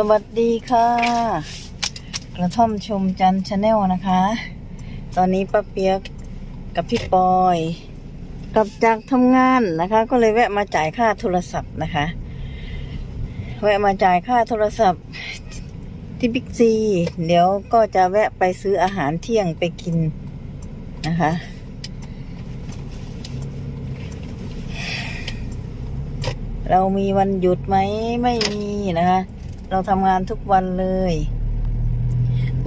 สวัสดีค่ะ กระท่อมชมจันชาแนลนะคะ ตอนนี้ป้าเปียกกับพี่ปอย กลับจากทำงานนะคะ ก็เลยแวะมาจ่ายค่าโทรศัพท์นะคะ แวะมาจ่ายค่าโทรศัพท์ที่บิ๊กซี เดี๋ยวก็จะแวะไปซื้ออาหารเที่ยงไปกินนะคะ เรามีวันหยุดไหมไม่มีนะคะ เราทำงานทุกวันเลย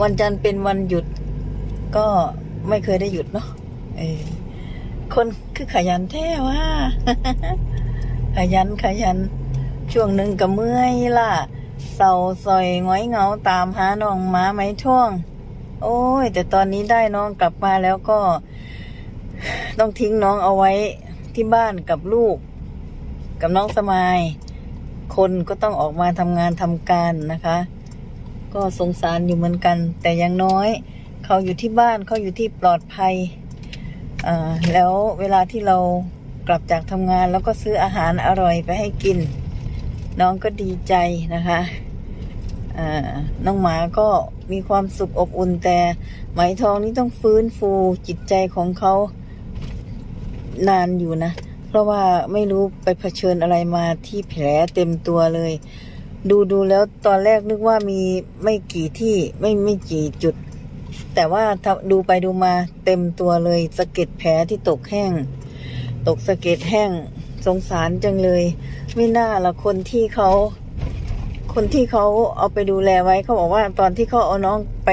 วันจันทร์เป็นวันหยุด ก็ไม่เคยได้หยุดเนาะเออคนคือขยันแท้ว่าขยันขยัน ช่วงหนึ่งก็เมื่อยล่ะเศร้าซอยง้อยเหงาตามหาน้องหมาไหมท่วง โอ้ย แต่ตอนนี้ได้น้องกลับมาแล้วก็ ต้องทิ้งน้องเอาไว้ที่บ้านกับลูก กับน้องสมาย คนก็ต้องออกมาทำงานทำการนะคะ ก็สงสารอยู่เหมือนกัน แต่ย่างน้อย เขาอยู่ที่บ้านเขาอยู่ที่ปลอดภัยแล้วเวลาที่เรากลับจากทำงานแล้วก็ซื้ออาหารอร่อยไปให้กิน น้องก็ดีใจนะคะน้องหมาก็มีความสุขอบอุ่นแต่ไหมทองนี่ต้องฟื้นฟูจิตใจของเขานานอยู่นะ เพราะว่าไม่รู้ไปเผชิญอะไรมาที่แผลเต็มตัวเลย ดูดูแล้วตอนแรกนึกว่ามีไม่กี่ที่ไม่ไม่กี่จุด แต่ว่าดูไปดูมาเต็มตัวเลยสะเก็ดแผลที่ตกแห้ง ตกสะเก็ดแห้งสงสารจังเลย ไม่น่าละคนที่เขาคนที่เขาเอาไปดูแลไว้เขาบอกว่าตอนที่เขาเอาน้องไป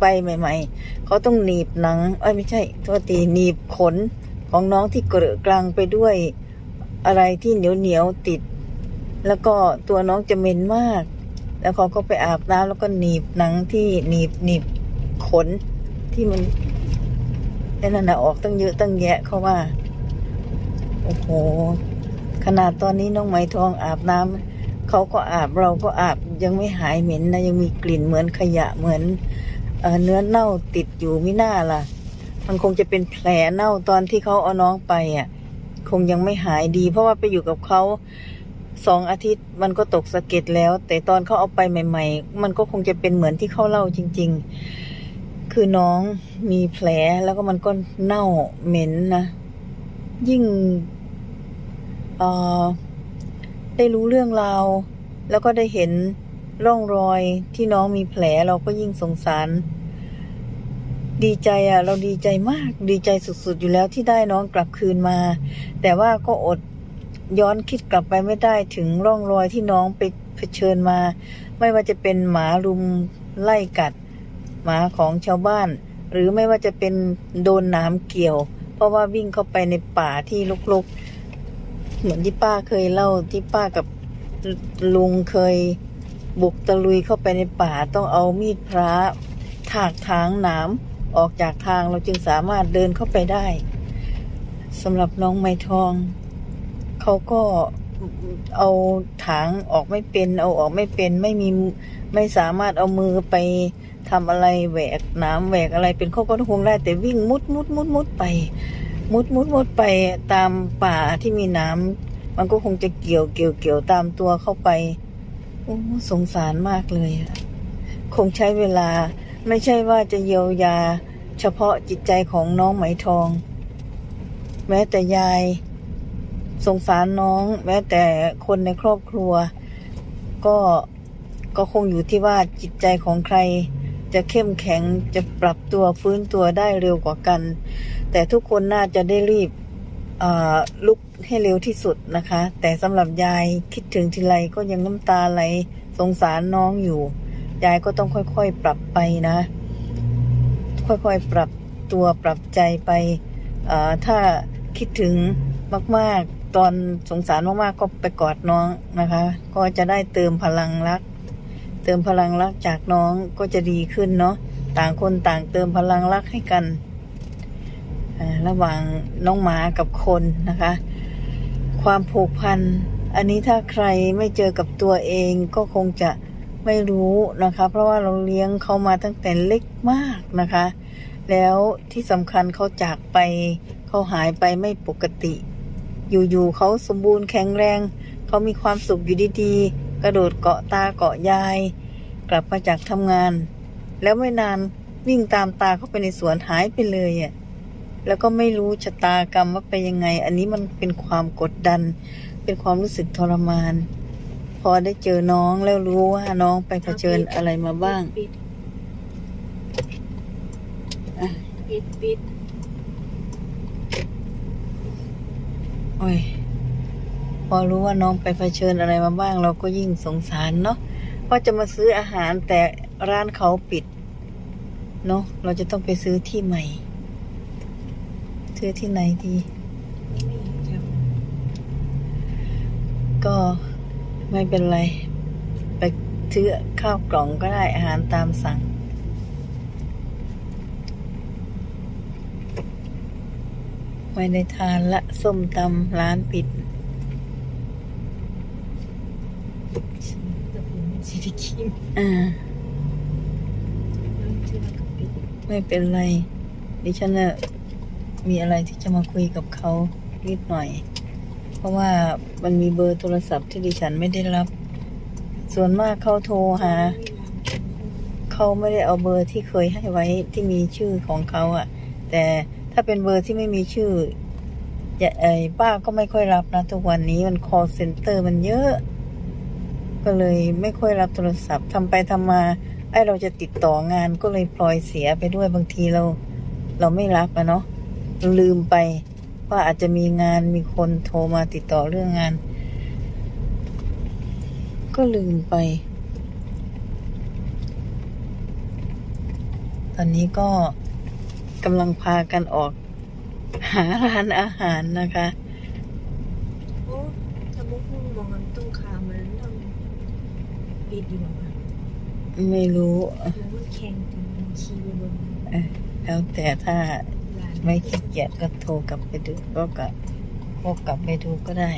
ไปใหม่ ๆเขาต้องหนีบหนังเอ้ยไม่ใช่โทษทีหนีบขน ของน้องที่เกลอะกลางไปด้วยอะไรที่เหนียวเหนียวติด แล้วก็ตัวน้องจะเหม็นมาก แล้วเขาก็ไปอาบน้ำแล้วก็หนีบหนังที่หนีบหนีบขนที่มันไอ้นั่นนะออกตั้งเยอะตั้งแยะเขาว่า โอ้โห ขนาดตอนนี้น้องไหมทองอาบน้ำเขาก็อาบเราก็อาบยังไม่หายเหม็นนะยังมีกลิ่นเหมือนขยะเหมือนเอเนื้อเน่าติดอยู่ไม่น่าล่ะ มันคงจะเป็นแผลเน่าตอนที่เขาเอาน้องไปอะ คงยังไม่หายดี เพราะว่าไปอยู่กับเขาสองอาทิตย์มันก็ตกสะเก็ดแล้ว แต่ตอนเขาเอาไปใหม่ ๆ มันก็คงจะเป็นเหมือนที่เขาเล่าจริง ๆ คือน้องมีแผลแล้วก็มันก็เน่าเหม็นนะยิ่งเอ่อได้รู้เรื่องราว แล้วก็ได้เห็นร่องรอยที่น้องมีแผลเราก็ยิ่งสงสาร ดีใจอะ เราดีใจมากดีใจสุดๆอยู่แล้วที่ได้น้องกลับคืนมา แต่ว่าก็อดย้อนคิดกลับไปไม่ได้ถึงร่องรอยที่น้องไปเผชิญมา ไม่ว่าจะเป็นหมารุมไล่กัด หมาของชาวบ้าน หรือไม่ว่าจะเป็นโดนน้ำเกี่ยว เพราะว่าวิ่งเข้าไปในป่าที่รกๆ เหมือนที่ป้าเคยเล่าที่ป้ากับลุงเคยบุกตะลุยเข้าไปในป่าต้องเอามีดพระถากทางหนาม ออกจากทางเราจึงสามารถเดินเข้าไปได้สำหรับน้องไม้ทอง เขาก็เอาถางออกไม่เป็น เอาออกไม่เป็นไม่มีไม่สามารถเอามือไปทำอะไรแหวกน้ำแหวกอะไรเป็นเขาก็คงได้แต่วิ่งมุดมุดมุดมุดไป มุดมุดมุดไปตามป่าที่มีน้ำมันก็คงจะเกี่ยวเกี่ยวเกี่ยวตามตัวเข้าไปโอ้สงสารมากเลยคงใช้เวลา ไม่ใช่ว่าจะเยียวยา เฉพาะจิตใจของน้องไหมทอง แม้แต่ยาย สงสารน้อง แม้แต่คนในครอบครัว ก็ก็คงอยู่ที่ว่าจิตใจของใคร จะเข้มแข็งจะปรับตัวฟื้นตัวได้เร็วกว่ากัน แต่ทุกคนน่าจะได้รีบลุกให้เร็วที่สุดนะคะ แต่สำหรับยายคิดถึงทีไรก็ยังน้ำตาไหลสงสารน้องอยู่ ยายก็ต้องค่อยๆ ปรับไปนะ ค่อยๆ ปรับตัวปรับใจไปเอ่อถ้าคิดถึงมากๆ ตอนสงสารมากๆ ก็ไปกอดน้องนะคะ ก็จะได้เติมพลังรัก เติมพลังรักจากน้องก็จะดีขึ้นเนาะ ต่างคนต่างเติมพลังรักให้กัน ระหว่างน้องหมากับคนนะคะ ความผูกพัน อันนี้ถ้าใครไม่เจอกับตัวเองก็คงจะ ไม่รู้นะคะ เพราะว่าเราเลี้ยงเขามาตั้งแต่เล็กมากนะคะ แล้วที่สำคัญเขาจากไปเขาหายไปไม่ปกติ อยู่ๆเขาสมบูรณ์แข็งแรง เขามีความสุขอยู่ดีๆ กระโดดเกาะตาเกาะยาย กลับมาจากทำงาน แล้วไม่นานวิ่งตามตาเข้าไปในสวนหายไปเลยอะแล้วก็ไม่รู้ชะตากรรมว่าไปยังไง อันนี้มันเป็นความกดดัน เป็นความรู้สึกทรมาน พอได้เจอน้องแล้วรู้ว่าน้องไปเผชิญอะไรมาบ้าง ปิดอะปิดปิดโอ้ยพอรู้ว่าน้องไปเผชิญอะไรมาบ้าง เราก็ยิ่งสงสารเนาะว่าจะมาซื้ออาหารแต่ร้านเขาปิดเนาะเราจะต้องไปซื้อที่ใหม่ ซื้อที่ไหนดีไม่มีครับก็ ไม่เป็นไร ไปซื้อข้าวกล่องก็ได้อาหารตามสั่ง ไม่ได้ทานละส้มตำร้านปิดแต่ผมไม่ใช่ที่คิมอ่านั่นที่มันก็ปิดไม่เป็นไร ดิฉันน่ะมีอะไรที่จะมาคุยกับเขานิดหน่อย เพราะว่ามันมีเบอร์โทรศัพท์ที่ดิฉันไม่ได้รับ ส่วนมากเขาโทรหาเขาไม่ได้เอาเบอร์ที่เคยให้ไว้ที่มีชื่อของเขาอะแต่ถ้าเป็นเบอร์ที่ไม่มีชื่ออย่าไอ้ป้าก็ไม่ค่อยรับนะทุกวันนี้มัน call center มันเยอะ ก็เลยไม่ค่อยรับโทรศัพท์ทำไปทำมาไอ้เราจะติดต่องานก็เลยพลอยเสียไปด้วยบางทีเรา เราไม่รับอะเนาะลืมไป ว่าอาจจะมีงานมีคนโทรมาติดต่อเรื่องงาน ก็ลืมไป ตอนนี้ก็กำลังพากันออก หาร้านอาหารนะคะโอ้ถ้ามุกมุ่งมองมันต้องคามันต้องปิดอยู่หรอวะไม่รู้มันมันแข็งแต่มันชี้ไปบนเอ่อแล้วแต่ถ้าลาน ไม่ขี้เกียจก็โทรกลับไปดูก็กลับก็กลับไปดูก็ได้